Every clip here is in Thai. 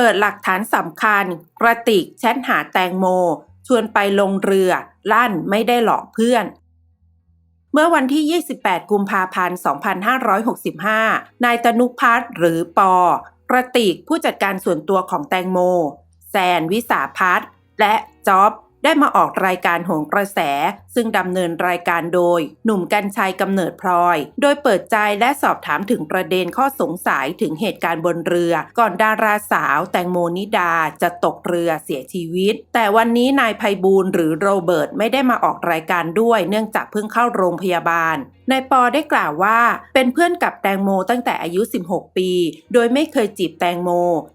ปิดหลักฐานสำคัญ กระติกแชทหาแตงโม ชวนไปลงเรือ ลั่นไม่ได้หลอกเพื่อน เมื่อวันที่ 28 กุมภาพันธ์ 2565 นายตนุพัฒน์หรือปอกระติกผู้จัดการส่วนตัวของแตงโม แซนวิสาพัฒน์และจ๊อบ ได้มาออกรายการโหงกระแส ซึ่งดำเนินรายการโดย หนุ่มกัญชัยกำเนิดพลอย โดยเปิดใจและสอบถามถึงประเด็นข้อสงสัยถึงเหตุการณ์บนเรือ ก่อนดาราสาวแตงโมนิดาจะตกเรือเสียชีวิต แต่วันนี้นายภัยบูลหรือโรเบิร์ตไม่ได้มาออกรายการด้วย เนื่องจากเพิ่งเข้าโรงพยาบาลนายปอได้กล่าวว่า เป็นเพื่อนกับแตงโมตั้งแต่อายุ 16 ปี โดยไม่เคยจีบแตงโม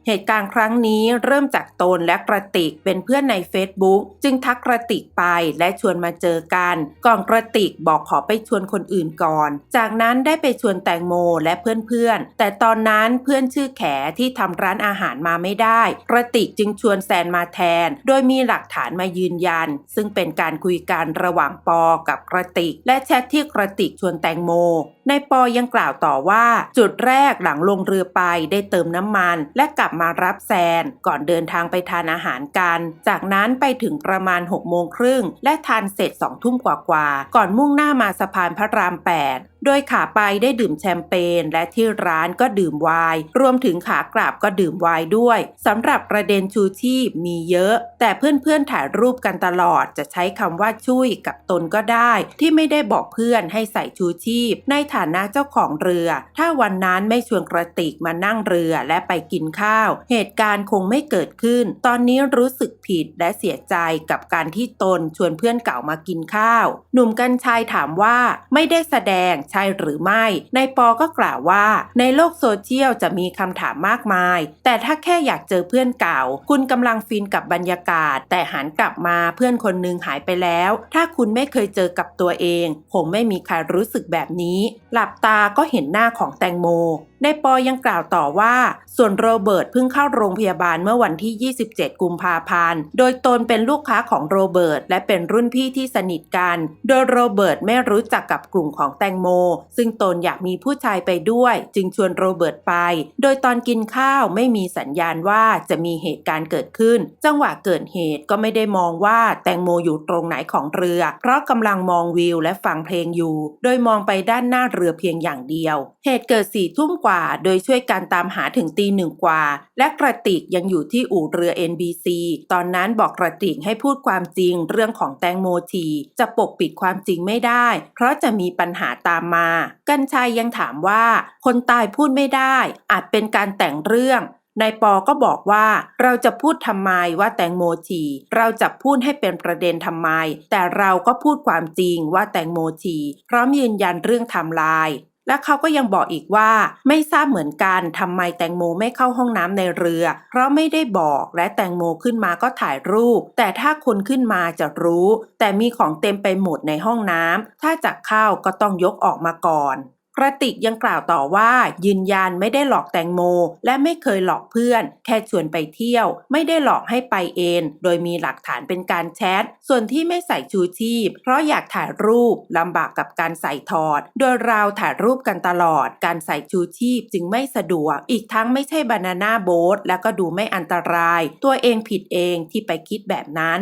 เหตุการณ์ครั้งนี้เริ่มจากตนและกระติกเป็นเพื่อนใน Facebook จึงทักกระติกไปและชวนมาเจอกันก่อนกระติกบอกขอไปชวนคนอื่นก่อน จากนั้นได้ไปชวนแตงโมและเพื่อนๆ แต่ตอนนั้นเพื่อนชื่อแขที่ทำร้านอาหารมาไม่ได้ กระติกจึงชวนแซนมาแทน โดยมีหลักฐานมายืนยัน ซึ่งเป็นการคุยกันระหว่างปอกับกระติก และแชทที่กระติกชวนแตงโมในปอยังกล่าวต่อว่า จุดแรกหลังลงเรือไปได้เติมน้ำมัน และกลับมารับแซน ก่อนเดินทางไปทานอาหารกัน จากนั้นไปถึงประมาณ6โมงครึ่งและทานเสร็จ2ทุ่มกว่าๆก่อนมุ่งหน้ามาสะพานพระราม 8 โดยขาไปได้ดื่มแชมเปญและที่ร้านก็ดื่มไวน์รวมถึงขากลับก็ดื่มไวน์ด้วยสำหรับประเด็นชูชีพมีเยอะ แต่เพื่อนๆถ่ายรูปกันตลอดจะใช้คำว่าช่วยกับตนก็ได้ ที่ไม่ได้บอกเพื่อนให้ใส่ชูชีพ ในฐานะเจ้าของเรือ ถ้าวันนั้นไม่ชวนกระติกมานั่งเรือและไปกินข้าว เหตุการณ์คงไม่เกิดขึ้น ตอนนี้รู้สึกผิดและเสียใจกับการที่ตนชวนเพื่อนเก่ามากินข้าว หนุ่มกัญชัยถามว่าไม่ได้แสดงช่หรือไม่นายปอก็กล่าวว่า ในโลกโซเชียลจะมีคำถามมากมาย แต่ถ้าแค่อยากเจอเพื่อนเก่า คุณกำลังฟินกับบรรยากาศ แต่หันกลับมาเพื่อนคนหนึ่งหายไปแล้ว ถ้าคุณไม่เคยเจอกับตัวเองคงไม่มีใครรู้สึกแบบนี้ หลับตาก็เห็นหน้าของแตงโมนายปอยังกล่าวต่อว่า ส่วนโรเบิร์ตเพิ่งเข้าโรงพยาบาลเมื่อวันที่ 27 กุมภาพันธ์ โดยตนเป็นลูกค้าของโรเบิร์ตและเป็นรุ่นพี่ที่สนิทกัน โดยโรเบิร์ตไม่รู้จักกับกลุ่มของแตงโมซึ่งตนอยากมีผู้ชายไปด้วย จึงชวนโรเบิร์ตไป โดยตอนกินข้าวไม่มีสัญญาณว่าจะมีเหตุการณ์เกิดขึ้น จังหวะเกิดเหตุก็ไม่ได้มองว่าแตงโมอยู่ตรงไหนของเรือ เพราะกำลังมองวิวและฟังเพลงอยู่ โดยมองไปด้านหน้าเรือเพียงอย่างเดียว เหตุเกิดสี่ทุ่มกว่า โดยช่วยการตามหาถึงตีหนึ่งกว่า และกระติกยังอยู่ที่อู่เรือ NBC ตอนนั้นบอกกระติกให้พูดความจริงเรื่องของแตงโมที จะปกปิดความจริงไม่ได้ เพราะจะมีปัญหาตามมากัญชัยยังถามว่า คนตายพูดไม่ได้ อาจเป็นการแต่งเรื่องนายปอก็บอกว่าเราจะพูดทำไมว่าแตงโมฉี่เราจะพูดให้เป็นประเด็นทำไม แต่เราก็พูดความจริงว่าแตงโมฉี่พร้อมยืนยันเรื่องทำลาย และเขาก็ยังบอกอีกว่า ไม่ทราบเหมือนกันทำไมแตงโมไม่เข้าห้องน้ำในเรือ เพราะไม่ได้บอกและแตงโมขึ้นมาก็ถ่ายรูป แต่ถ้าคนขึ้นมาจะรู้ แต่มีของเต็มไปหมดในห้องน้ำถ้าจะเข้าก็ต้องยกออกมาก่อน กระติกยังกล่าวต่อว่า ยืนยันไม่ได้หลอกแตงโม และไม่เคยหลอกเพื่อน แค่ชวนไปเที่ยว ไม่ได้หลอกให้ไปเอง โดยมีหลักฐานเป็นการแชท ส่วนที่ไม่ใส่ชูชีพ เพราะอยากถ่ายรูปลำบากกับการใส่ถอด โดยเราถ่ายรูปกันตลอด การใส่ชูชีพจึงไม่สะดวก อีกทั้งไม่ใช่บานาน่าโบ๊ทและก็ดูไม่อันตราย ตัวเองผิดเองที่ไปคิดแบบนั้น